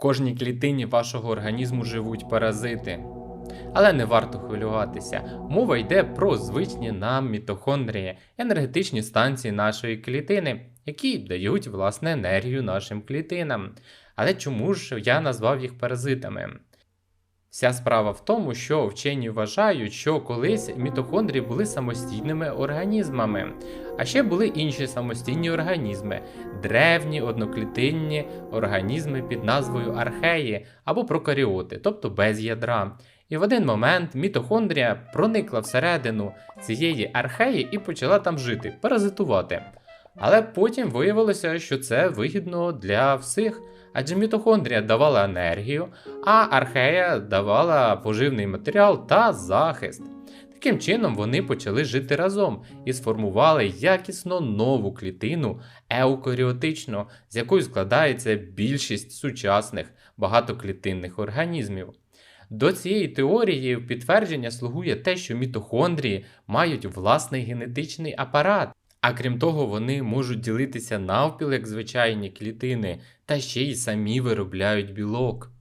кожній клітині вашого організму живуть паразити. Але не варто хвилюватися. Мова йде про звичні нам мітохондрії, енергетичні станції нашої клітини, які дають власне енергію нашим клітинам. Але чому ж я назвав їх паразитами? Вся справа в тому, що вчені вважають, що колись мітохондрії були самостійними організмами, а ще були інші самостійні організми древні одноклітинні організми під назвою археї або прокаріоти, тобто без ядра. І в один момент мітохондрія проникла всередину цієї археї і почала там жити, паразитувати. Але потім виявилося, що це вигідно для всіх, адже мітохондрія давала енергію, а архея давала поживний матеріал та захист. Таким чином вони почали жити разом і сформували якісно нову клітину еукаріотичну, з якої складається більшість сучасних багатоклітинних організмів. До цієї теорії підтвердження слугує те, що мітохондрії мають власний генетичний апарат, а крім того, вони можуть ділитися навпіл як звичайні клітини, та ще й самі виробляють білок.